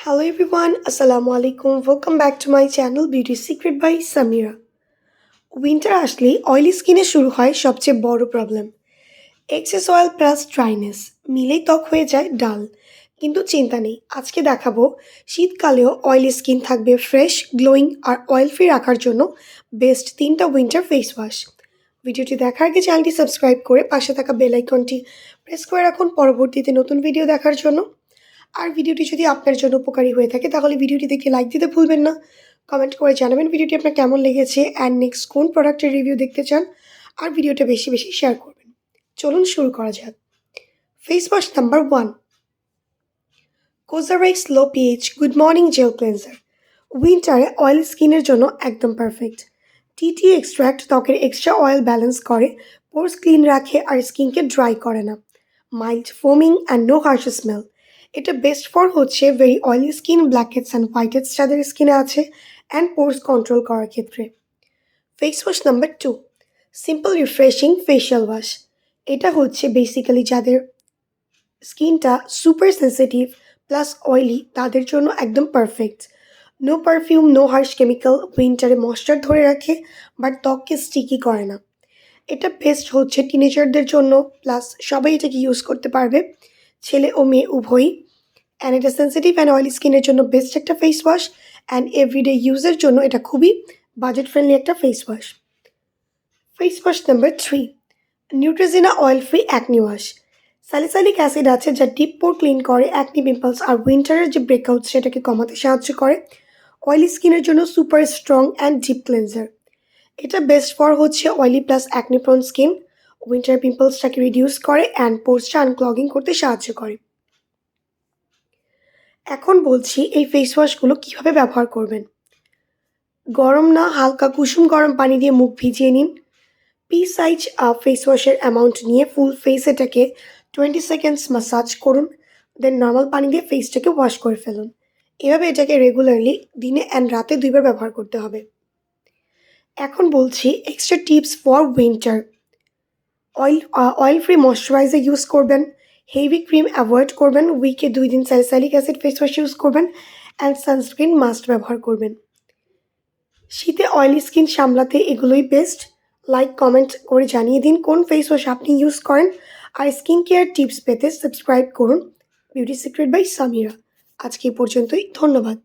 Hello everyone, Assalamu alaikum. Welcome back to my channel Beauty Secret by Samira. Winter আসলেই oily স্কিনে শুরু হয় সবচেয়ে বড় problem excess oil plus dryness মিলেই ত্বক হয়ে যায় ডাল কিন্তু চিন্তা নেই আজকে দেখাবো শীতকালেও অয়েলি স্কিন থাকবে ফ্রেশ গ্লোয়িং আর অয়েল ফ্রি রাখার জন্য বেস্ট তিনটা উইন্টার ফেস ওয়াশ ভিডিওটি দেখার আগে চ্যানেলটি সাবস্ক্রাইব করে পাশে থাকা বেল আইকনটি প্রেস করে রাখুন। পরবর্তীতে নতুন ভিডিও দেখার জন্য। আর ভিডিওটি যদি আপনার জন্য উপকারী হয়ে থাকে, তাহলে ভিডিওটি দেখে লাইক দিতে ভুলবেন না। কমেন্ট করে জানাবেন ভিডিওটি আপনার কেমন লেগেছে অ্যান্ড নেক্সট কোন প্রোডাক্টের রিভিউ দেখতে চান, আর ভিডিওটা বেশি বেশি শেয়ার করবেন। চলুন শুরু করা যাক। Face wash number one COSRX low pH good morning gel cleanser উইন্টারে oil স্কিনের জন্য একদম পারফেক্ট টিটি এক্সট্র্যাক্ট ত্বকের এক্সট্রা অয়েল ব্যালেন্স করে পোর্স ক্লিন রাখে আর স্কিনকে ড্রাই করে না। Mild foaming and no harsh smell এটা বেস্ট ফর হচ্ছে very oily skin blackheads and whiteheads যাদের স্কিনে আছে অ্যান্ড পোর্স কন্ট্রোল করার ক্ষেত্রে। Face wash number two simple refreshing facial wash এটা হচ্ছে বেসিক্যালি যাদের স্কিনটা সুপার সেন্সিটিভ প্লাস অয়েলি তাদের জন্য একদম perfect no perfume no harsh chemical উইন্টারে moisture ধরে রাখে বাট ত্বককে স্টিকি করে না। এটা বেস্ট হচ্ছে টিনেজারদের জন্য প্লাস সবাই এটাকে ইউজ করতে পারবে। ছেলে ও মেয়ে উভয়ই অ্যান্ড এটা সেন্সিটিভ অ্যান্ড অয়েলি স্কিনের জন্য বেস্ট একটা ফেস ওয়াশ অ্যান্ড এভরিডে ইউজের জন্য এটা খুবই বাজেট ফ্রেন্ডলি একটা face wash face wash number three Neutrogena oil free acne wash salicylic acid আছে যা ডিপ পোর ক্লিন করে অ্যাকনি পিম্পলস আর উইন্টারের যে ব্রেকআউট সেটাকে কমাতে সাহায্য করে। অয়েলি স্কিনের জন্য super strong and deep cleanser এটা বেস্ট ফর হচ্ছে oily plus acne prone skin winter পিম্পলসটাকে reduce করে অ্যান্ড পোর্সটা আনক্লগিং করতে সাহায্য করে। এখন বলছি এই ফেস ওয়াশগুলো কীভাবে ব্যবহার করবেন। গরম না, হালকা কুসুম গরম পানি দিয়ে মুখ ভিজিয়ে নিন। পি সাইজ ফেস ওয়াশের অ্যামাউন্ট নিয়ে ফুল ফেস এটাকে টোয়েন্টি সেকেন্ডস মাসাজ করুন দেন নর্মাল পানি দিয়ে ফেসটাকে ওয়াশ করে ফেলুন। এভাবে এটাকে রেগুলারলি দিনে অ্যান্ড রাতে দুইবার ব্যবহার করতে হবে। এখন বলছি extra tips for winter oil oil free moisturiser use করবেন হেভি ক্রিম অ্যাভয়েড করবেন উইকে দুই দিন salicylic acid face wash use করবেন অ্যান্ড সানস্ক্রিন মাস্ট ব্যবহার করবেন। শীতে অয়েলি স্কিন সামলাতে এগুলোই বেস্ট লাইক কমেন্ট করে জানিয়ে দিন কোন ফেস ওয়াশ আপনি ইউজ করেন। আর স্কিন কেয়ার টিপস পেতে সাবস্ক্রাইব করুন। বিউটি সিক্রেট বাই সামিরা আজকে পর্যন্তই, ধন্যবাদ।